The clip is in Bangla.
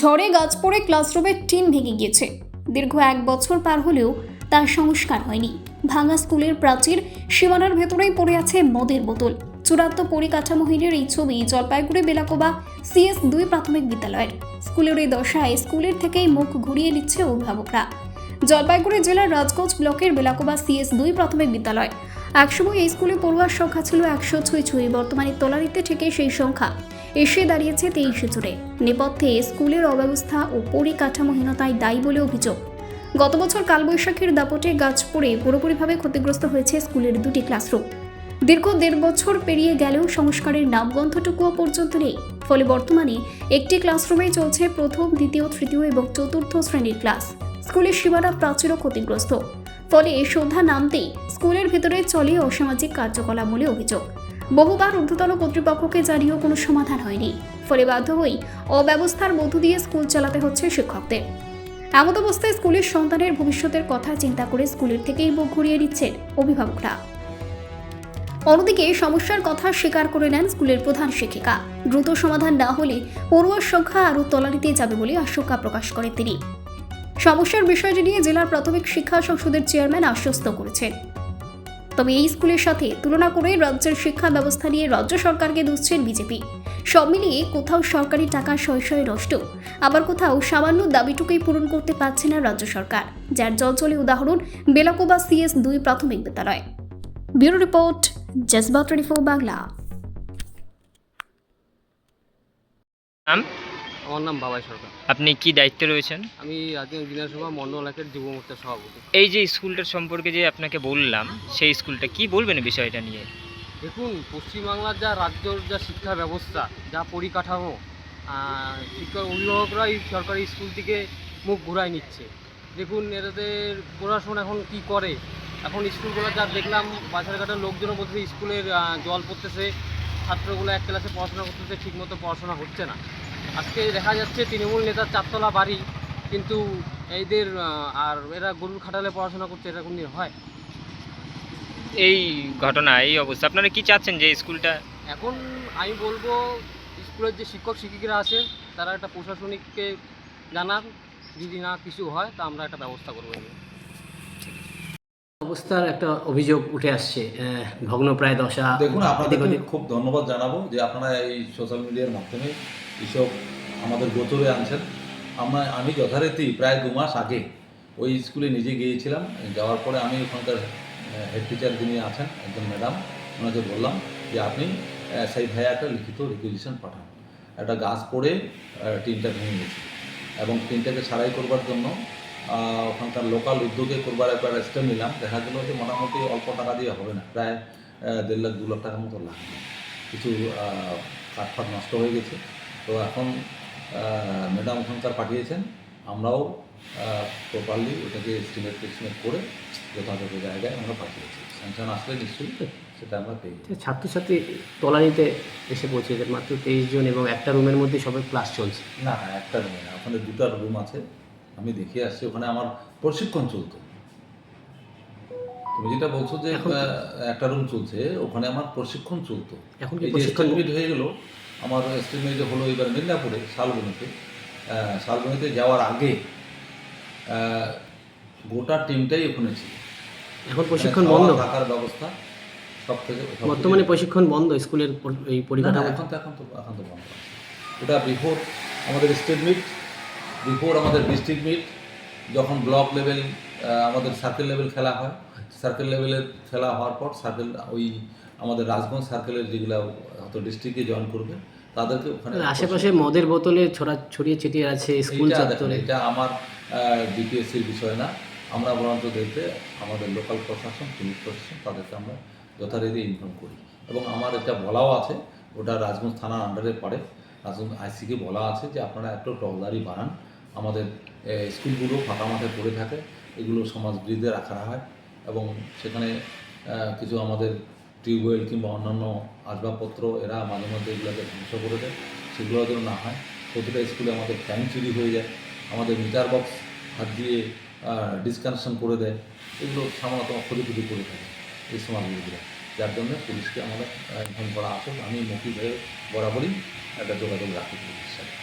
ঝড়ে গাছ পড়ে ক্লাসরুমের টিন ভেঙে গিয়েছে। দীর্ঘ এক বছর পার হলেও তার সংস্কার হয়নি। ভাঙা স্কুলের প্রাচীর সীমানার ভেতরেই পড়ে আছে মদের বোতল। চূড়ান্ত পরিকাঠামোহীনের এই ছবি জলপাইগুড়ি, বেলাকোবা, সিএস দুই প্রাথমিক বিদ্যালয়ের। স্কুলের এই দশায় স্কুলের থেকেই মুখ ঘুরিয়ে নিচ্ছে অভিভাবকরা। জলপাইগুড়ি জেলার রাজগঞ্জ ব্লকের বেলাকোবা সিএস দুই প্রাথমিক বিদ্যালয়। একসময় এই স্কুলে পড়ুয়ার সংখ্যা ছিল একশো ছুঁই ছুঁই, বর্তমানে তলারিতে থেকে সেই সংখ্যা এসে দাঁড়িয়েছে তেইশে জুড়ে নেপথ্যে স্কুলের অব্যবস্থা ও পরিকাঠামোহীনতায় দায়ী বলে অভিযোগ। গত বছর কালবৈশাখীর দাপটে গাছ পড়ে পুরোপুরিভাবে ক্ষতিগ্রস্ত হয়েছে স্কুলের দুটি ক্লাসরুম। দীর্ঘ দেড় বছর পেরিয়ে গেলেও সংস্কারের নামগন্ধটুকুও পর্যন্ত নেই। ফলে বর্তমানে একটি ক্লাসরুমেই চলছে প্রথম, দ্বিতীয়, তৃতীয় এবং চতুর্থ শ্রেণির ক্লাস। স্কুলের সীমানা প্রাচীরও ক্ষতিগ্রস্ত। ফলে সন্ধ্যা নামতেই স্কুলের ভেতরে চলে অসামাজিক কার্যকলাপ বলে অভিযোগ। বহুবার ঊর্ধ্বতন কর্তৃপক্ষকে জানিয়েও কোনো সমাধান হয়নি। ফলে বাধ্য হয়েই অব্যবস্থার মধ্য দিয়ে স্কুল চালাতে হচ্ছে শিক্ষকদের। এমত অবস্থায় স্কুলের সন্তানের ভবিষ্যতের কথা চিন্তা করে স্কুলের থেকেই মুখ ঘুরিয়ে দিচ্ছেন অভিভাবকরা। অন্যদিকে সমস্যার কথা স্বীকার করে নেন স্কুলের প্রধান শিক্ষিকা। দ্রুত সমাধান না হলে পড়ুয়ার সংখ্যা আরও তলানিতে যাবে বলে আশঙ্কা প্রকাশ করেন তিনি। সমস্যার বিষয়টি নিয়ে জেলার প্রাথমিক শিক্ষা সংসদের চেয়ারম্যান আশ্বস্ত করেছেন। তবে এই স্কুলের সাথে তুলনা করে রাজ্যের শিক্ষা ব্যবস্থা নিয়ে রাজ্য সরকারকে দুষছেন বিজেপি। সব মিলিয়ে কোথাও সরকারি টাকা শয়ে নষ্ট। আবার কোথাও সামান্য দাবিটুকুই পূরণ করতে পারছে না রাজ্য সরকার, যার জলচলে উদাহরণ বেলাকোবা সিএস দুই প্রাথমিক বিদ্যালয়। Bureau report Jazba twenty four Bangla. আমার নাম বাবাই সরকার। আপনি কি দায়িত্বে রয়েছেন? আমি রাজ্য বিধানসভা মন্ডল একের যুব মোর্চার সভাপতি। এই যে স্কুলটার সম্পর্কে যে আপনাকে বললাম সেই স্কুলটা কি বলবেন এই বিষয়টা নিয়ে? দেখুন পশ্চিমবাংলার যা রাজ্যর যা শিক্ষা ব্যবস্থা যা পরিকাঠামো আহ, শিক্ষার অভিভাবকরা এই সরকারি স্কুল থেকে মুখ ঘুরায় নিচ্ছে। দেখুন এদের পড়াশোনা এখন কি করে? এখন স্কুলগুলো যা দেখলাম বাজারঘাটের লোকজনও বলছে স্কুলের জল পড়তেছে ছাত্রগুলো এক ক্লাসে পড়াশোনা করতেছে ঠিকমতো পড়াশোনা হচ্ছে না। আজকে দেখা যাচ্ছে তৃণমূল নেতার চারতলা বাড়ি কিন্তু এইদের আর এরা গরুর খাটালে পড়াশোনা করছে এটা কোন দিন হয় এই ঘটনা এই অবস্থা আপনারা কি চাচ্ছেন যে স্কুলটা এখন আমি বলব স্কুলের যে শিক্ষক শিক্ষিকারা আছেন তারা একটা প্রশাসনিককে জানান যদি না কিছু হয় তা আমরা একটা ব্যবস্থা করব। অবস্থার একটা অভিযোগ উঠে আসছে ভগ্নপ্রায় দশা দেখুন ওদিক। খুব ধন্যবাদ জানাব যে আপনারা এই সোশ্যাল মিডিয়ার মাধ্যমে এইসব আমাদের গোচরে আনছেন। আমরা আমি যথারীতি প্রায় দু মাস আগে ওই স্কুলে নিজে গিয়েছিলাম যাওয়ার পরে আমি ওখানকার হেড টিচার যিনি আছেন একজন ম্যাডাম ওনাকে বললাম যে আপনি সেই ভাইয়া একটা লিখিত রিকুইজিশন পাঠান। একটা গাছ পড়ে টিনটা ভেঙে গেছে। এবং টিনটাকে সারাই করবার জন্য ওখানকার লোকাল উদ্যোগে করবার একবার স্টেপ নিলাম। দেখা গেলো যে মোটামুটি অল্প টাকা দিয়ে হবে না। প্রায় দেড় লাখ দু লাখ টাকার মতো লাগবে কিছু কাঠ ফাট নষ্ট হয়ে গেছে। তো এখন ম্যাডাম ওখানকার পাঠিয়েছেন। আমরাও প্রপারলি ওটাকে এস্টিমেট টেস্টিমেট করে যথাযথ জায়গায় আমরা পাঠিয়েছি। স্যাংশন আসলে নিশ্চয়ই সেটা আমরা পেয়ে। ছাত্রছাত্রী তলানিতে এসে পৌঁছেছে মাত্র তেইশ জন এবং একটা রুমের মধ্যে সবাই ক্লাস চলছে। না না একটা রুমে না। ওখানে দুটা রুম আছে। আমি দেখে আসছি ওখানে আমার প্রশিক্ষণ চলতো। তুমি যেটা বলছো যে একটা রুম চলছে ওখানে আমার প্রশিক্ষণ চলতো। এখন এই যে প্রশিক্ষণ হয়ে গেল আমার এস্টিমেট হলো এবার মিদনাপুরে শালবনিতে। শালবনিতে যাওয়ার আগে গোটা টিমটাই ওখানে ছিল। এখন প্রশিক্ষণ মানে বন্ধ? থাকার ব্যবস্থা সব থেকে বর্তমানে প্রশিক্ষণ বন্ধ স্কুলের এই পরিকাঠামো? এখন তো এখন তো এখন তো বন্ধ ওটা বিফোর আমাদের স্টেট মিট বিফোর আমাদের ডিস্ট্রিক্ট মিট যখন ব্লক লেভেল আমাদের সার্কেল লেভেল খেলা হয়। সার্কেল লেভেলের খেলা হওয়ার পর সার্কেল ওই আমাদের রাজগঞ্জ সার্কেলের যেগুলো হয়তো ডিস্ট্রিক্টে জয়েন করবে তাদেরকে ওখানে আশেপাশে মদের বোতলে ছড়া ছড়িয়ে ছিটিয়ে আছে স্কুল চত্বরে। এটা আমার ডিপিএসসির বিষয় না। আমরা বরঞ্চ দেখতে আমাদের লোকাল প্রশাসন পুলিশ প্রশাসন তাদেরকে আমরা যথারীতি ইনফর্ম করি। এবং আমার এটা বলাও আছে ওটা রাজগঞ্জ থানার আন্ডারে পড়ে। রাজগঞ্জ আইসিকে বলা আছে যে আপনারা একটু টলদারি বাড়ান। আমাদের স্কুলগুলো ফাঁকা মাঠে পড়ে থাকে। এগুলো সমাজবিদে রাখা হয় এবং সেখানে কিছু আমাদের টিউবওয়েল কিংবা অন্যান্য আসবাবপত্র এরা মাঝে মধ্যে এগুলোকে ধ্বংস করে দেয়। সেগুলো যেন না হয়। প্রতিটা স্কুলে আমাদের ফ্যান চুরি হয়ে যায়। আমাদের মিটার বক্স হাত দিয়ে ডিসকানেকশন করে দেয়। এগুলো সামান্য ক্ষতি ক্ষতি করে থাকে এই সমাজগুলো যার জন্য পুলিশকে আমাদের ইনফর্ম করা আছে আমি মৌখিক হয়ে বরাবরই একটা যোগাযোগ রাখি পুলিশের সাথে।